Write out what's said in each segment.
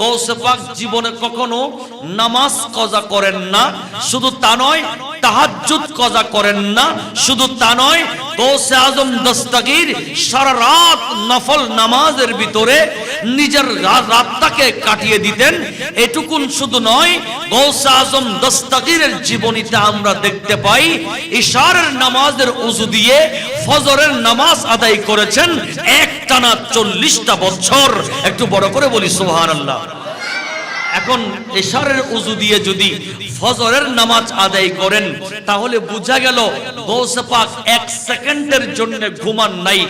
গৌসে পাক জীবনে কখনো নামাজ কজা করেন না। শুধু তা নয় তাহাজ্জুদ কজা করেন না, শুধু তা নয়, গৌসে আজম দস্তগীর সারা রাত নফল নামাজের ভিতরে নিজের রাতটাকে কাটিয়ে দিতেন। এটুকুন শুধু নয়, গৌসে আজম দস্তগীরের জীবনীতে আমরা দেখতে পাই, ইশারের নামাজের উজু দিয়ে ফজরের নামাজ আদায় করেছেন একটানা চল্লিশটা বছর। একটু বড় করে বলি সুবহান আল্লাহ এখন এশারের উজু দিয়ে যদি ফজরের নামাজ আদায় করেন, তাহলে বোঝা গেল গৌসে পাক এক সেকেন্ডের জন্য ঘুমান নাই।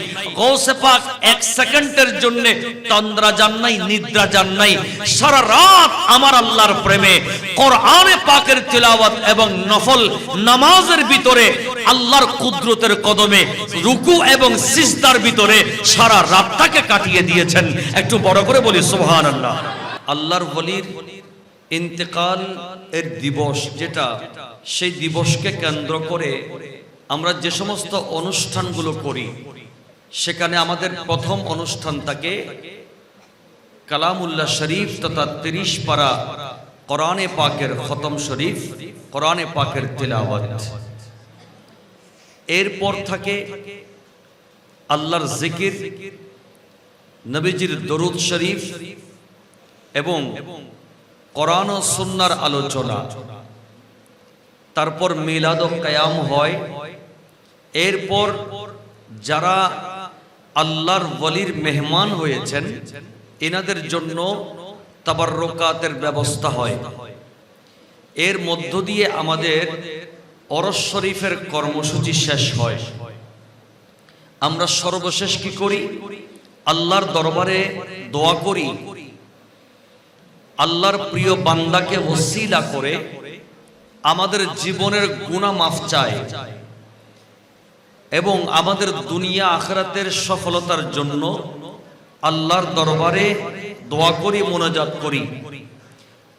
গৌসে পাক এক সেকেন্ডের জন্য তন্দ্রা যান নাই, নিদ্রা যান নাই। সারা রাত আমার আল্লাহর প্রেমে কোরআনে পাকের তিলাওয়াত এবং নফল নামাজের ভিতরে আল্লাহর কুদরতের কদমে রুকু এবং সিজদার ভিতরে সারা রাতটাকে কাটিয়ে দিয়েছেন। একটু বড় করে বলি, সুবহানাল্লাহ। আল্লাহর বলির ইন্তেকাল এর দিবস যেটা, সেই দিবসকে কেন্দ্র করে আমরা যে সমস্ত অনুষ্ঠানগুলো করি, সেখানে আমাদের প্রথম অনুষ্ঠান থাকে কালামুল্লাহ শরীফ তথা তিরিশ পারা কোরআনে পাকের খতম শরীফ, কোরআনে পাকের তিলাওয়াত। এরপর থাকে আল্লাহর জিকির, নবীজির দরুদ শরীফ এবং কোরআন ও সুন্নার আলোচনা। তারপর মিলাদ কায়াম হয়। এরপর যারা আল্লাহর ওয়ালির মেহমান হয়েছেন, এনাদের জন্য তাবাররকাতের ব্যবস্থা হয়। এর মধ্য দিয়ে আমাদের অরস শরীফের কর্মসূচি শেষ হয়। আমরা সর্বশেষ কি করি? আল্লাহর দরবারে দোয়া করি। আল্লাহর প্রিয় বান্দাকে ওসিলা করে আমাদের জীবনের গুণা মাফ চায় এবং আমাদের দুনিয়া আখরাতের সফলতার জন্য আল্লাহর দরবারে দোয়া করি, মোনাজাত করি।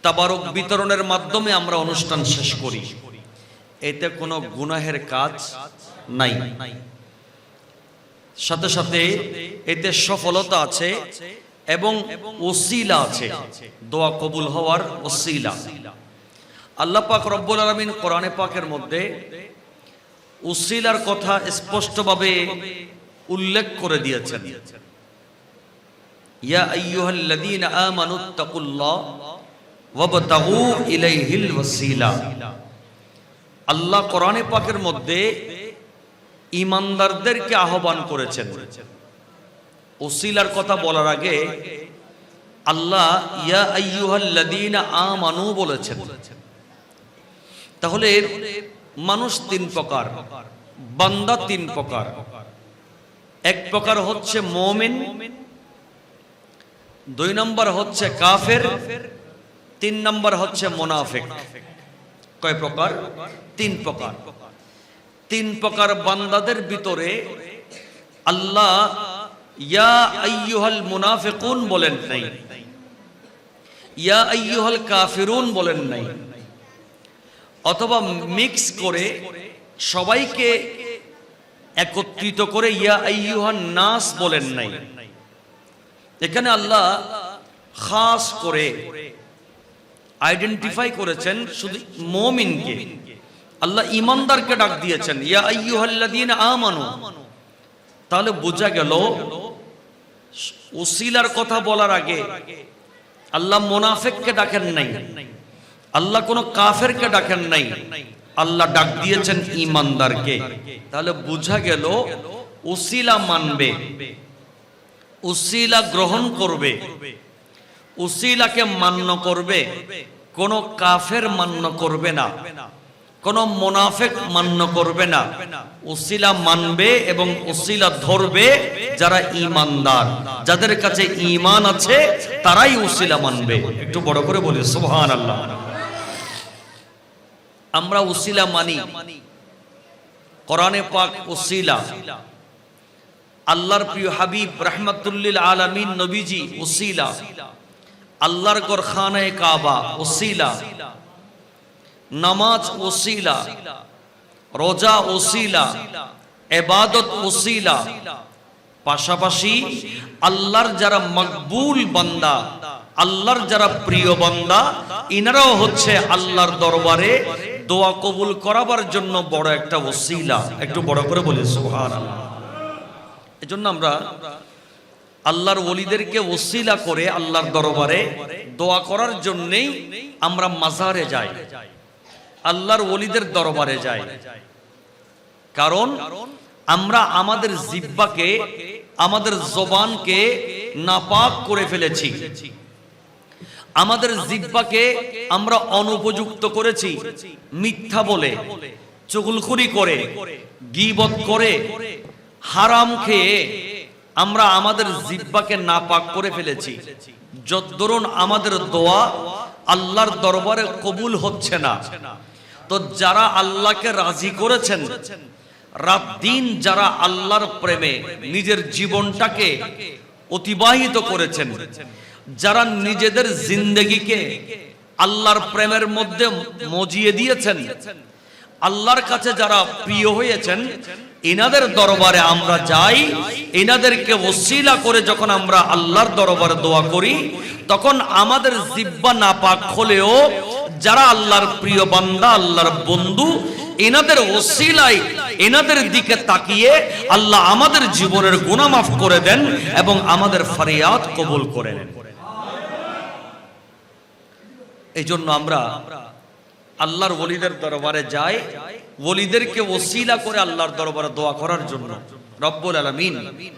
তাবারক বিতরণের মাধ্যমে আমরা অনুষ্ঠান শেষ করি। এতে কোনো গুনাহের কাজ নাই। সাথে সাথে এতে সফলতা আছে। এবং ওসিলা আছে। দোয়া কবুল হওয়ার ওসিলা। আল্লাহ পাক রব্বুল আলমিন কোরআনে পাকের মধ্যে উসিলার কথা স্পষ্টভাবে উল্লেখ করে দিয়েছেন। ইয়া আইয়ুহাল্লাযীনা আমানুত্তাকুল্লাহ ওয়াবতাগু ইলাইহিল ওয়াসিলা। আল্লাহ কোরআনে পাকের মধ্যে ইমানদারদেরকে আহ্বান করেছেন। ওসিলার কথা বলার আগে আল্লাহ, ইয়া আমানু বলেছেন। তাহলে মানুষ তিন প্রকার, বান্দা তিন প্রকার। এক প্রকার হচ্ছে মুমিন, দুই নম্বর হচ্ছে কাফের, তিন নম্বর হচ্ছে মুনাফিক। কয় প্রকার? তিন প্রকার। তিন প্রকার বান্দাদের ভিতরে আল্লাহ ইয়া আইয়ুহাল মুনাফিকুন বলেন নাই। ইয়া আইয়ুহাল কাফিরুন বলেন নাই। অথবা মিক্স করে সবাইকে একত্রিত করে ইয়া আইয়ুহান নাস বলেন নাই। এখানে আল্লাহ খাস করে আইডেন্টিফাই করেছেন শুধু মমিনকে। আল্লাহ ইমানদারকে ডাক দিয়েছেন, ইয়া আইয়ুহাল্লাযীনা আমানু। তাহলে বোঝা গেল উসিলার কথা বলার আগে আল্লাহ মোনাফেককে ডাকেন নাই। আল্লাহ কোন কাফেরকে ডাকেন নাই। আল্লাহ ডাক দিয়েছেন ইমানদারকে। তাহলে বোঝা গেল উসিলা মানবে উসিলা গ্রহণ করবে উসিলাকে মান্য করবে, কোন কাফের মান্য করবে না। কোন মোনাফেক মান্য করবে না। উসিলা মানবে এবং উসিলা ধরবে যারা ইমানদার যাদের কাছে ইমান আছে, তারাই উসিলা মানবে। একটু বড় করে বলি সুবহান আল্লাহ আমরা উসিলা মানি। কোরআনে পাক উসিলা। আল্লাহর প্রিয় হাবিব রহমতুল্লিল আলমিন নবীজি উসিলা। আল্লাহর গর খানায় কাবা উসিলা। নামাজ ওসিলা, রোজা ওসিলা, এবাদত ওসিলা। পাশাপাশি আল্লাহর যারা মকবুল বান্দা, আল্লাহর যারা প্রিয় বান্দা, ইনারাও হচ্ছে আল্লাহর দরবারে দোয়া কবুল করাবার জন্য বড় একটা ওসিলা। একটু বড় করে বলি সুহান এজন্য আমরা আল্লাহর ওলিদেরকে ওসিলা করে আল্লাহর দরবারে দোয়া করার জন্যেই আমরা মাজারে যাই। আল্লাহর ওলিদের দরবারে যাই কারণ আমরা আমাদের জিব্বাকে, আমাদের জবানকে নাপাক করে ফেলেছি। আমাদের জিব্বাকে আমরা অনুপযুক্ত করেছি, মিথ্যা বলে চুগলখুরি করে, গিবত করে, হারাম খেয়ে আমরা আমাদের জিব্বাকে নাপাক করে ফেলেছি। যদ্দরুন আমাদের দোয়া আল্লাহর দরবারে কবুল হচ্ছে না। তো যারা আল্লাহকে রাজি করেছেন, রাত দিন যারা আল্লাহর প্রেমে নিজের জীবনটাকে অতিবাহিত করেছেন, যারা নিজেদের জিন্দগিকে আল্লাহর প্রেমের মধ্যে মজিয়ে দিয়েছেন, আল্লাহর কাছে যারা প্রিয় হয়েছেন, এনাদের দরবারে আমরা যাই, এনাদেরকে ওসিলা করে যখন আমরা আল্লাহর দরবারে দোয়া করি, তখন আমাদের জিব্বা নাপাক হলেও যারা আল্লাহর প্রিয় বান্দা, আল্লাহর বন্ধু, এনাদের ওসিলাই এনাদের দিকে তাকিয়ে আল্লাহ আমাদের জীবনের গুনাহ মাফ করে দেন এবং আমাদের ফরিয়াদ কবুল করে নেন। এই জন্য আমরা আল্লাহর ওলিদের দরবারে যাই, ওলিদেরকে ওসিলা করে আল্লাহর দরবারে দোয়া করার জন্য। রব্বুল আলমিন,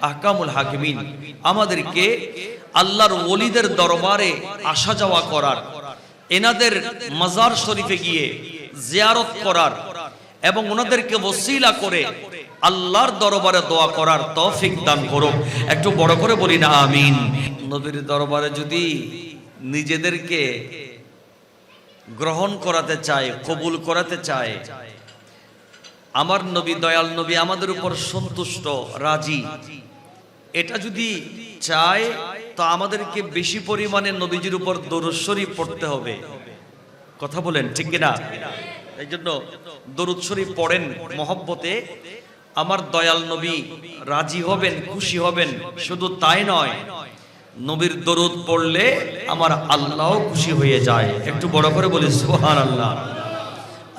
আহকামুল হাকিমিন, আমাদেরকে আল্লাহর ওলিদের দরবারে আসা যাওয়া করার এনাদের মাজার শরীফে গিয়ে জিয়ারত করার এবং ওনাদেরকে ওসিলা করে আল্লাহর দরবারে দোয়া করার তৌফিক দান করুক। একটু বড় করে বলি না, আমিন। নবীর দরবারে যদি নিজেদেরকে গ্রহণ করাতে চায়, কবুল করাতে চায়, আমার নবী, দয়াল নবী আমাদের উপর সন্তুষ্ট, রাজি। এটা যদি চায় তো আমাদেরকে বেশি পরিমাণে নবীজির উপর দরুদ পড়তে হবে। কথা বলেন, ঠিক কিনা? এই জন্য দরুদ শরীফ পড়েন মহব্বতে। আমার দয়াল নবী রাজি হবেন, খুশি হবেন, শুধু তাই নয়, নবীর দরুদ পড়লে আমার আল্লাহও খুশি হয়ে যায়। একটু বড় করে বলি সুহান আল্লাহ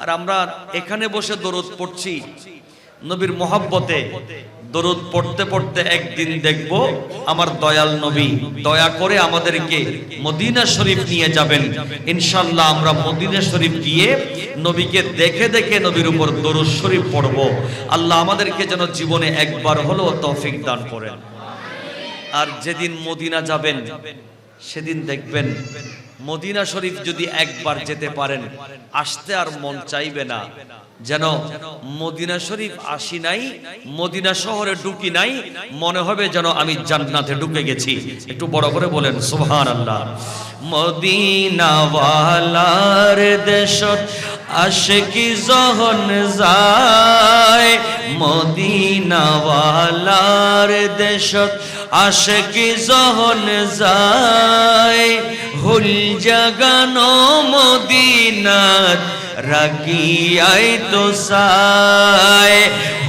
আর আমরা এখানে বসে দরুদ পড়ছি নবীর মহাব্বতে। দরুদ পড়তে পড়তে একদিন দেখব আমার দয়াল নবী। দয়া করে আমাদেরকে মদিনা শরীফ নিয়ে যাবেন। ইনশাল্লাহ আমরা মদিনা শরীফ গিয়ে নবীকে দেখে দেখে নবীর উপর দরুদ শরীফ পড়ব। আল্লাহ আমাদেরকে যেন জীবনে একবার হলেও তৌফিক দান করেন। আর যেদিন মদিনা যাবেন, সেদিন দেখবেন মদিনা শরীফ যদি একবার যেতে পারেন, আসতে আর মন চাইবে না। যেন মদিনা শরীফ আসি নাই, মদিনা শহরে ঢুকি নাই, মনে হবে যেন আমি জান্নাতে ঢুকে গেছি। একটু বড় করে বলেন সুবহান আল্লাহ মদিনাওয়ালার দেশত আশিকি জহন যায়, মদিনাওয়ালার দেশত আশিকি জহন যায়। হুল জাগানো মদিনাত রাগিয়াই তো সায়।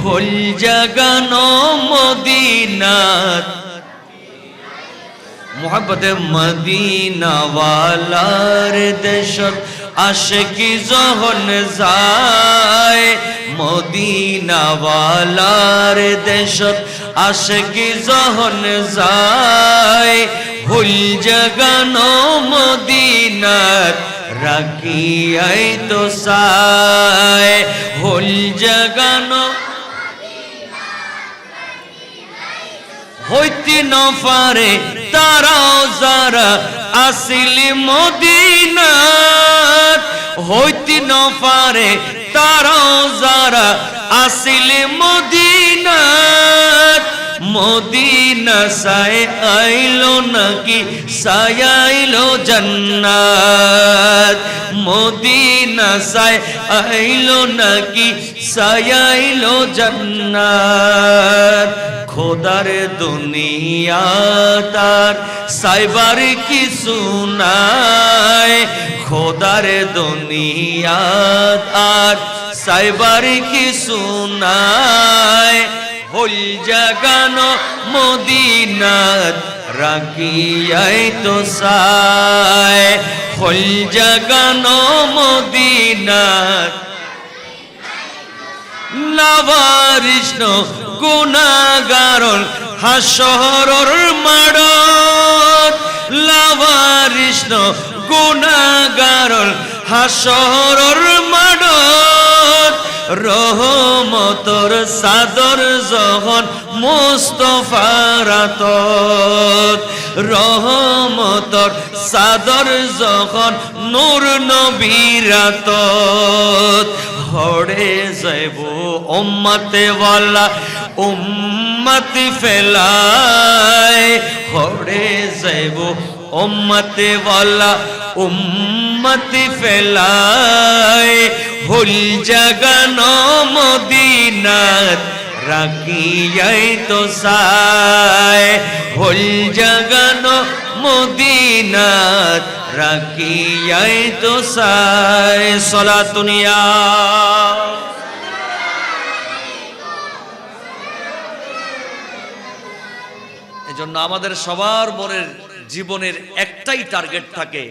হুল জাগানো মদিনাত মোহাম্মদ মদিনাওয়ালার দেশত আশিকি জহন যায়। মদিনাওয়ালার দেশত আশিকি জহন যায়। হুল জগানো মদিনাত রাখিয়াই তো সায়। হুল জগানো হইতে নফারে তারাও যারা আসিলি মদিনাত হইতে নফারে তারাও যারা আসিলি মদিনাত মদিনা সায় আইলো নাকি সায়াইলো জান্নাত? মদিনা সায় আইলো নাকি সায়াইলো জান্নাত? খোদার দুনিয়া তার সাইবার কি সুনায় খোদার দুনিয়া সাইবার কি সুনায় হল জাগানো মদিনাত রাখিয়াই তো সায়। হল জাগানো মদিনাত লাভারিষ্ণ গুণাগারণ হাসহরর মাড়ত। লাভারিষ্ণ গুণাগারণ হাসহরর মাড়ত। রহমতর সাদর জহন মুস্তফারাত রহমতর সাদর জহন নূর নবীরাত হড়ে যাইব উম্মতে ওয়ালা, উম্মতি ফেলায়। হড়ে যাইব উম্মতে ওয়ালা উম্মতি ফেলায়। হুল জাগানো মদিনাত রাখিয়াই তো সায় হুল জাগানো মদিনাত রাখিয়াই তো সায় সলাতুনিয়া এজন্য আমাদের সবার মনের জীবনের একটাই টার্গেট থাকে,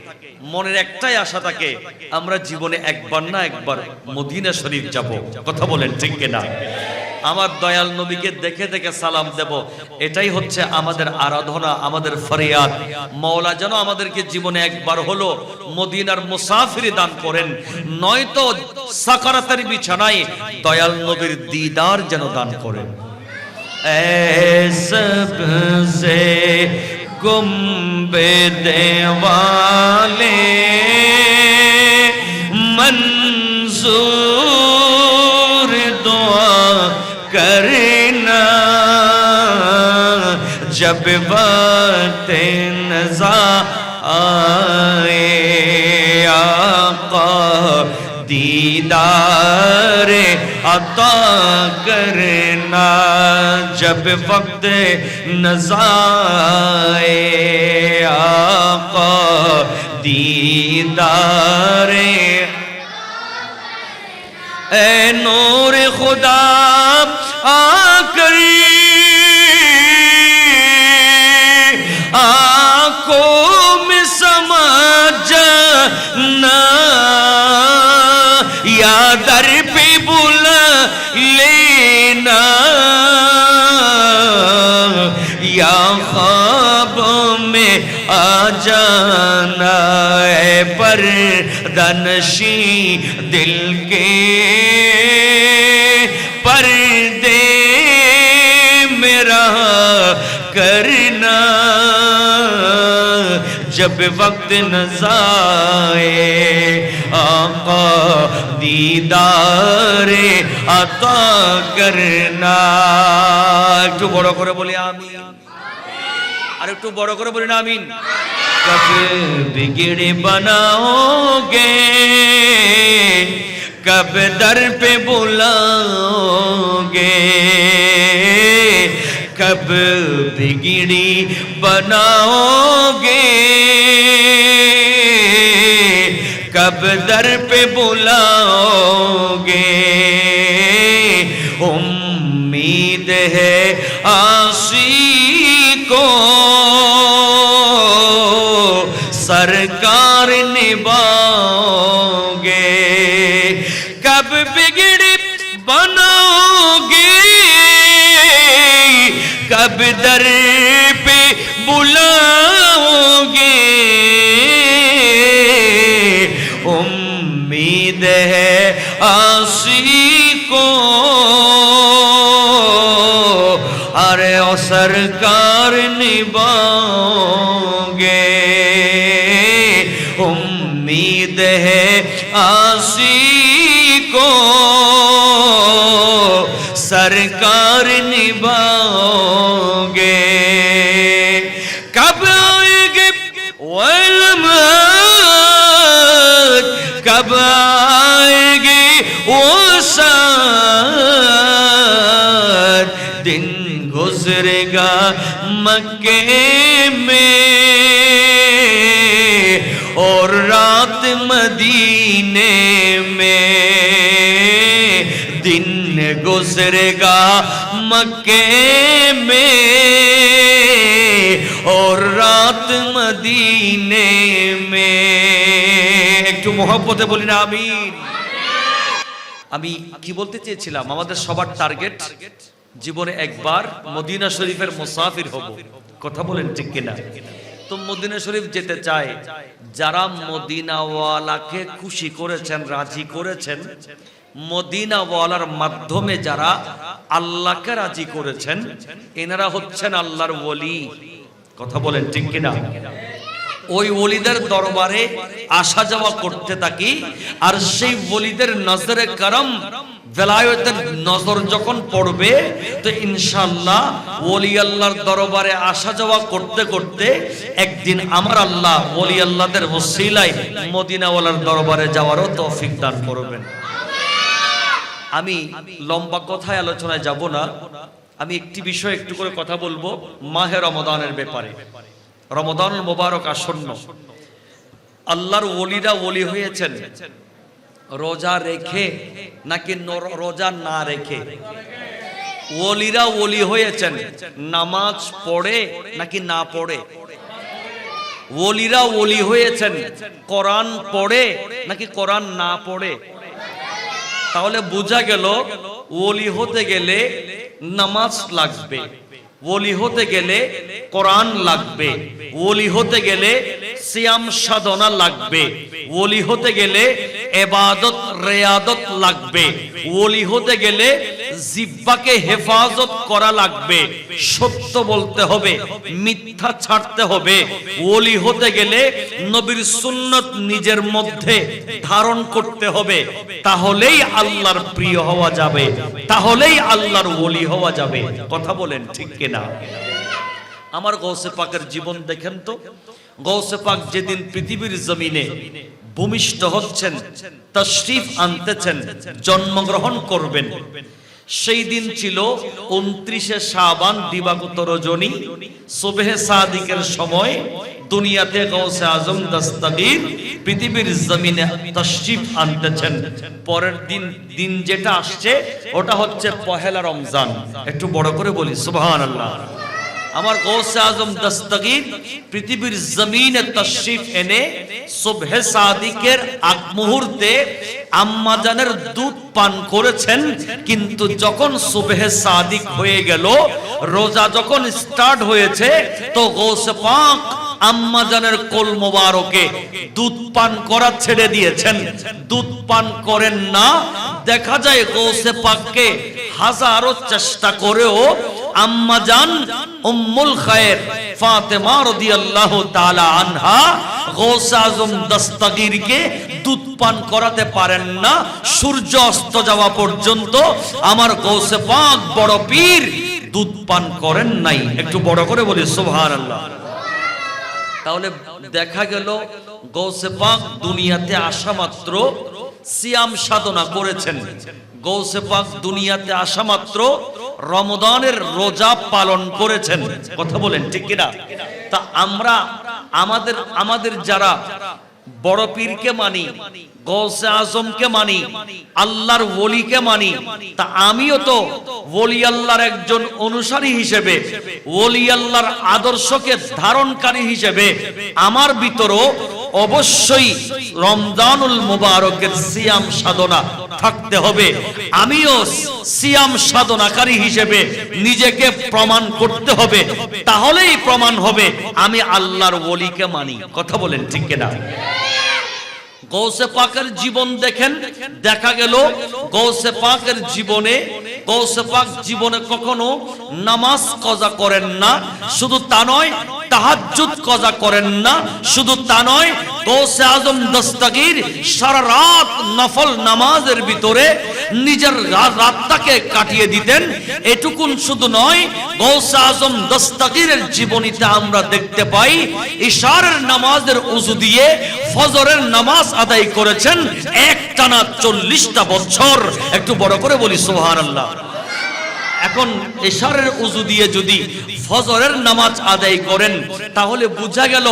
মনের একটাই আশা থাকে, আমরা জীবনে একবার না একবার মদিনা শরীফ যাব। কথা বলেন ঠিক কিনা? আমার দয়াল নবীকে দেখে দেখে সালাম দেব। এটাই হচ্ছে আমাদের আরাধনা, আমাদের ফরিয়াদ। মওলা যেন আমাদেরকে জীবনে একবার হলো মদিনার মুসাফিরি দান করেন। নয়তো সাকারাতের বিছানায় দয়াল নবীর দিদার যেন দান করেন। এ गुम्बद वाले मंजूर दुआ करना जब वक्त नजा आए आका دیدار عطا کرنا جب وقت نظائے آقا دیدار اے نور خدا آ کری آنکھوں میں سما جانا दर पे बुला लेना या ख्वाब में आ जाना है पर दनशी दिल के जब वक्त न जाए आका दीदारे अता करना একটু বড় করে বলি আমি আর একটু বড় করে বলি না আমিন कब बिगड़े बनाओगे कब दर पे बुलाओगे کب بگڑی بناؤ گے کب در پہ بلاؤ گے امید ہے آ اب در پہ بلاؤں گے امید ہے آسی کو ارے او سرکار نباؤں گے امید ہے آسی दिन गुजरेगा मक्के में और रात मदीने में दिन गुजरेगा मक्के में और रात मदीने में একটু মহব্বতে বলি না আমিন আমি কি বলতে চেয়েছিলাম আমাদের সবার টার্গেট জীবনে একবার মদিনা শরীফের মুসাফির হব। কথা বলেন ঠিক কিনা? তো মদিনা শরীফ যেতে চায়, যারা মদিনাওয়ালাকে খুশি করেছেন, রাজি করেছেন, মদিনাওয়ালার মাধ্যমে যারা আল্লাহকে রাজি করেছেন, এনারা হচ্ছেন আল্লাহর ওলি। কথা বলেন ঠিক কিনা? ওই ওলিদের দরবারে আসা যাওয়া করতে থাকি, আর সেই ওলিদের নজরে করম বেলায়তের নজর যখন পড়বে, তো ইনশাল্লাহ ওলি আল্লাহর দরবারে আসা যাওয়া করতে করতে একদিন আমার আল্লাহ ওলি আল্লাহদের ওসিলায় মদিনাওয়ালার দরবারে যাওয়ারও তৌফিক দান করবেন। আমি লম্বা কথায় আলোচনায় যাব না। আমি একটি বিষয় একটু করে কথা বলব মাহে রমদানের ব্যাপারে। রমদান মোবারক আসন্ন। আল্লাহর ওলিরা ওলি হয়েছেন। রোজা রেখে নাকি রোজা না রেখে? ওলিরা ওলি হয়েছেন। নামাজ পড়ে নাকি না পড়ে? ওলিরা ওলি হয়েছেন। কোরআন পড়ে নাকি কোরআন না পড়ে? তাহলে বোঝা গেল, ওলি হতে গেলে নামাজ লাগবে। ওলি হতে গেলে কোরআন লাগবে। ওলি হতে গেলে সিয়াম সাধনা লাগবে। ওলি হতে গেলে এবাদত, রেয়াদত লাগবে। ওলি হতে গেলে জিব্বাকে হেফাজত করা লাগবে। সত্য বলতে হবে, মিথ্যা ছাড়তে হবে। ওলি হতে গেলে নবীর সুন্নত নিজের মধ্যে ধারণ করতে হবে। তাহলেই আল্লাহর প্রিয় হওয়া যাবে, তাহলেই আল্লাহর ওলি হওয়া যাবে। কথা বলেন ঠিক কিনা? আমার গৌসে পাকের জীবন দেখেন তো। গৌসে পাক যেদিন পৃথিবীর জমিনে ভূমিষ্ঠ হচ্ছেন, তশরিফ আনতেছেন, জন্মগ্রহণ করবেন। সেই দিন ছিল উনত্রিশে শাবান দিবাগত রজনী। সোবেহে সাদিকের সময় দুনিয়াতে গৌসে আজম দস্তগীর পৃথিবীর জমিনে তশরিফ আনতেছেন। পরের দিন দিন যেটা আসছে, ওটা হচ্ছে পহেলা রমজান। একটু বড় করে বলি, সুবহানাল্লাহ। আমার গৌসে আজম দস্তগীর পৃথিবীর জমিনে তশরিফ এনে সুবহে সাদিকের আগ মুহূর্তে আম্মাজানের দুধ পান করেছেন। কিন্তু যখন সুবহে সাদিক হয়ে গেল, রোজা যখন স্টার্ট হয়েছে, তো গৌসে পাক আম্মাজানের কোল মোবারকে দুধ পান করা ছেড়ে দিয়েছেন। দুধ পান করেন না। দেখা যায় গৌসে পাককে হাজারো চেষ্টা করেও আম্মাজান উম্মুল খায়ের ফাতেমা রাদিয়াল্লাহু তাআলা আনহা গৌস আজম দস্তগীরকে দুধ পান করাতে পারেন না। সূর্য অস্ত যাওয়া পর্যন্ত আমার গৌসে পাক বড় পীর দুধ পান করেন নাই। একটু বড় করে বলি, সুবহানাল্লাহ। তাহলে দেখা গেল গৌসে পাক দুনিয়াতে আসা মাত্র সিয়াম সাধনা করেছেন। গৌসে পাক দুনিয়াতে আসা মাত্র রমদানের রোজা পালন করেছেন। কথা বলেন, ঠিক কিনা? তা আমরা আমাদের আমাদের যারা বড় পীরকে মানি গৌসে আজমকে মানি, আল্লাহর ওলিকে মানি। তা আমিও তো ওলি আল্লাহর একজন অনুসারী হিসেবে, ওলি আল্লাহর আদর্শকে ধারণকারী হিসেবে আমার ভিতরও অবশ্যই রমজানুল মুবারকের সিয়াম সাধনা থাকতে হবে। আমিও সিয়াম সাধনাকারী হিসেবে নিজেকে প্রমাণ করতে হবে। তাহলেই প্রমাণ হবে, আমি আল্লাহর ওলিকে মানি। কথা বলেন ঠিক কিনা? গৌসে পাকের জীবন দেখেন, দেখা গেল গৌসে পাকের জীবনে গৌসে পাক জীবনে কখনো নামাজ কজা করেন না। শুধু তা নয় তাহাজ্জুদ কজা করেন না, শুধু তা নয় গৌসে আজম দস্তগীর সারা রাত নফল নামাজের ভিতরে নিজের রাতটাকে কাটিয়ে দিতেন। এটুকুন শুধু নয় গৌসে আজম দস্তগীরের জীবনীতে আমরা দেখতে পাই, ইশারের নামাজের উজু দিয়ে ফজরের নামাজ আদায় করেছেন এক টানা চল্লিশটা বছর। একটু বড় করে বলি সোহান আল্লাহ এখন এশারের উজু দিয়ে যদি ফজরের নামাজ আদায় করেন, তাহলে বোঝা গেল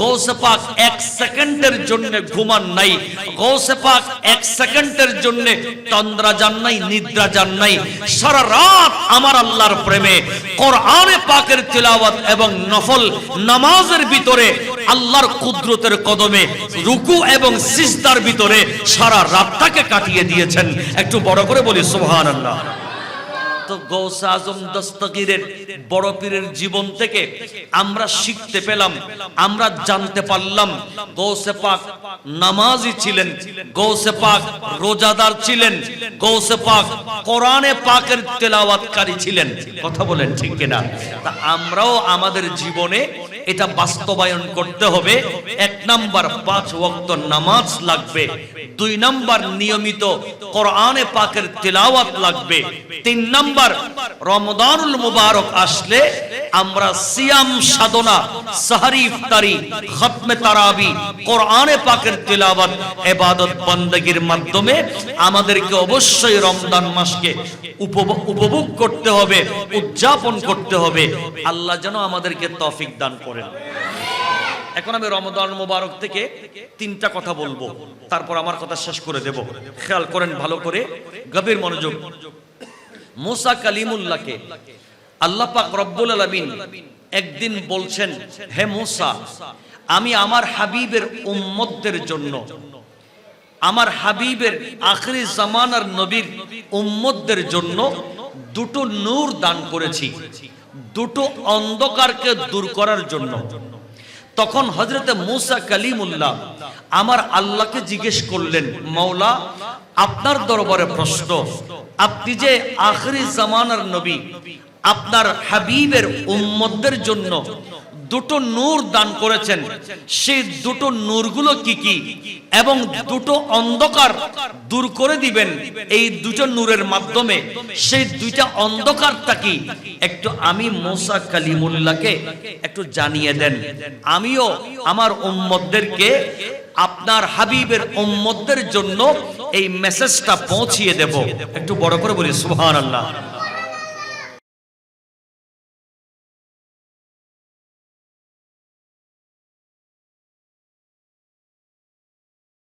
গৌসে পাক এক সেকেন্ডের জন্য ঘুমান নাই। গৌসে পাক এক সেকেন্ডের জন্য তন্দ্রা যান নাই, নিদ্রা যান নাই। সারা রাত আমার আল্লাহর প্রেমে কোরআনে পাকের তিলাওয়াত এবং নফল নামাজের ভিতরে আল্লাহর কুদরতের কদমে রুকু এবং সিজদার ভিতরে সারা রাতটাকে কাটিয়ে দিয়েছেন। একটু বড় করে বলি, সুবহানাল্লাহ। তো আজম দস্তগীরের বড় পীরের জীবন থেকে আমরা শিখতে পেলাম, আমরা জানতে পারলাম, গৌসে পাক নামাজি ছিলেন, গৌসে পাক রোজাদার ছিলেন, গৌসে পাক কোরআনে পাকের তেলাওয়াতকারী ছিলেন। কথা বলেন ঠিক কিনা? তা আমরাও আমাদের জীবনে এটা বাস্তবায়ন করতে হবে। এক নাম্বার, পাঁচ ওয়াক্ত নামাজ লাগবে। দুই নাম্বার, নিয়মিত কোরআনে পাকের তেলাওয়াত লাগবে। তিন নাম্বার নাম্বার রমদানুল মুবারক আসলে আমরা সিয়াম সাধনা, সাহারি ইফতারি, খতমে তারাবি, কোরআনে পাকের তেলাওয়াত, এবাদত বন্দগির মাধ্যমে আমাদেরকে অবশ্যই রমদান মাসকে উপভোগ করতে হবে, উদযাপন করতে হবে। আল্লাহ যেন আমাদেরকে তফিক দান করেন। এখন আমি রমদান মুবারক থেকে তিনটা কথা বলব। তারপর আমার কথা শেষ করে দেব। খেয়াল করেন ভালো করে, গভীর মনোযোগ। মুসা কালিমুল্লাহকে আল্লাহ পাক রব্বুল আলামিন একদিন বলছেন, হে মুসা, আমি আমার হাবিবের উম্মতদের জন্য, আমার হাবিবের আখরি জামানার নবীর উম্মতদের জন্য দুটো নূর দান করেছি, দুটো অন্ধকারকে দূর করার জন্য। তখন হজরতে মুসা কালিমুল্লাহ আমার আল্লাহকে জিজ্ঞেস করলেন, মাওলা, আপনার দরবারে প্রশ্ন আপনি যে আখরি জামানার নবী আপনার হাবিবের উম্মতদের জন্য দুটো নূর দান করেছেন। সেই দুটো নূরগুলো কি কি? এবং দুটো অন্ধকার দূর করে দিবেন এই দুটো নূরের মাধ্যমে। সেই দুইটা অন্ধকারটা কি? একটু আমি মোসা কালিমুল্লাহকে একটু জানিয়ে দেন। আমিও আমার উম্মতদেরকে, আপনার হাবিবের উম্মতদের জন্য এই মেসেজটা পৌঁছিয়ে দেব। একটু বড় করে বলি, সুবহানাল্লাহ।